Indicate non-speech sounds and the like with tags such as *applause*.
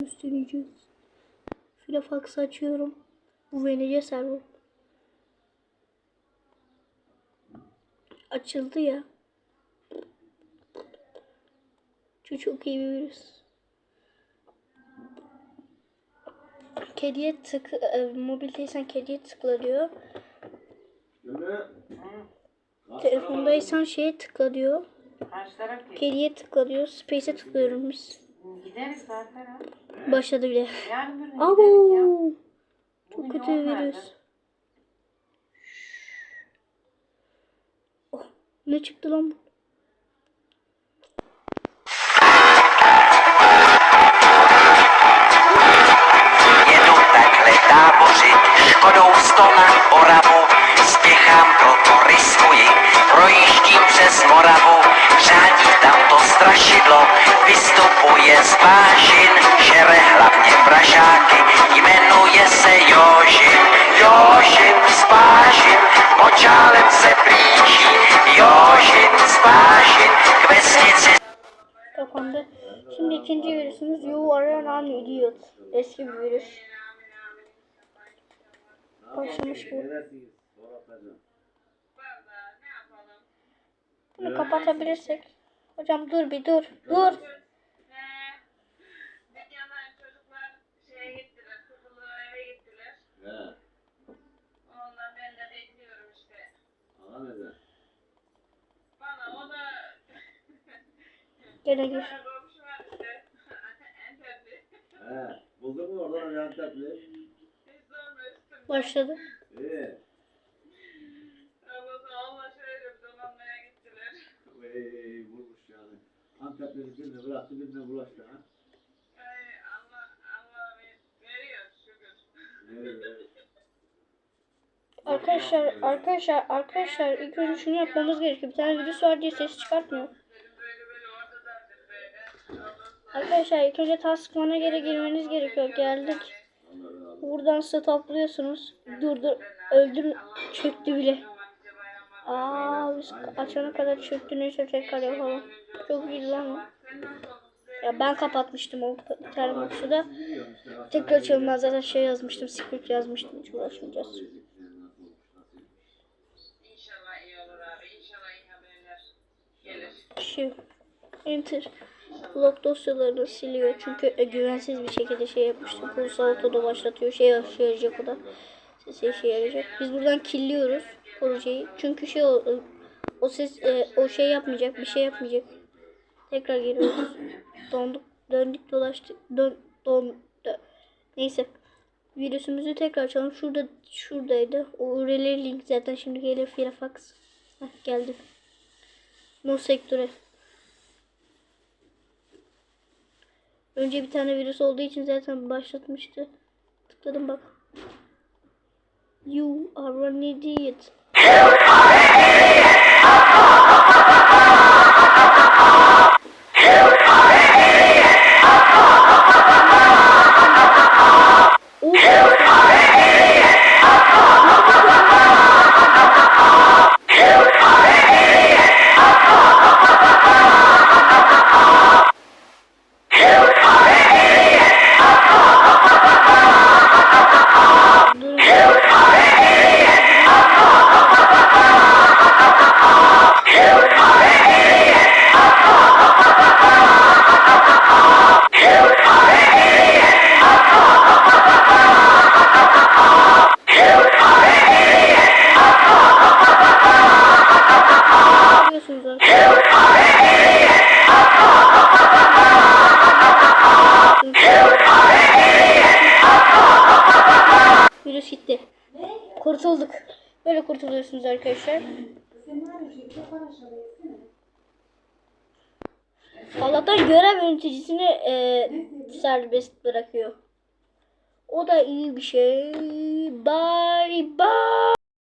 göstereceğiz. Filofax açıyorum. Bu VNC server. Açıldı ya. Şu çok iyi bir virüs. Kediye tık, e, mobilteysen kediye tıkla diyor. Telefondaysan şeye tıkla diyor. Kediye tıkla diyor. Space'e tıklıyorum biz. Gideriz zaten ha. Başladı bile. Yarın bir gün ya. Çok Bugün kötü yoğun virüs. Oh, ne çıktı lan bu? Jedu takhle Škodou sto na Projíždím přes Moravu Řádí tam to strašidlo Vystupuje z vážin Žere hlavně pražáky Jmenuje se Jožin Jožin z vážin Močálem se blíží Jožin z vážin K vesnici Kapandı. Şimdi ikinci virüsümüz You are an idiot. Eski bir virüs. Başlamış bu. Bunu kapatabilirsek. Hocam dur bir dur. Dur. Dünyadan çocuklar şeye gittiler, kızılı eve gittiler. Ondan ben de bekliyorum işte. Bana o da Gene gir. *laughs* He, buldun mu oradan *laughs* Antepli? Başladı. Antepli birine bıraktı birine bulaştı ha. Ay Allah, Allah veriyor şükür. Evet. *laughs* Arkadaşlar arkadaşlar arkadaşlar ilk önce şunu yapmamız gerekiyor. Bir tane virüs var diye ses çıkartmıyor. Arkadaşlar ilk önce taskmana geri girmeniz gerekiyor. Geldik. Buradan stopliyorsunuz. Dur dur. Öldür. Çöktü bile. Aa biz açana kadar çöktü. Neyse tekrar yapalım. Çok iyi lan o. Ya ben kapatmıştım o termosu da. Tekrar açalım. Ben zaten şey yazmıştım. Script yazmıştım. Hiç uğraşmayacağız. Şu enter log dosyalarını siliyor çünkü e, güvensiz bir şekilde şey yapmıştım. Kursa otoda başlatıyor. Şey işe yarayacak o da. Sesi işe yarayacak. Biz buradan killiyoruz projeyi. Çünkü şey o, o ses e, o şey yapmayacak. Bir şey yapmayacak. Tekrar giriyoruz. *coughs* Donduk, döndük, dolaştık. Dön, don, dö- Neyse. Virüsümüzü tekrar açalım. Şurada şuradaydı. O URL link zaten şimdi gelir Firefox. Heh, geldi. No sektöre. Önce bir tane virüs olduğu için zaten başlatmıştı. Tıkladım bak. You are an idiot. You are an idiot! Kurtulduk. Böyle kurtuluyorsunuz arkadaşlar. Allah'tan görev yöneticisini e, serbest bırakıyor. O da iyi bir şey. Bye bye.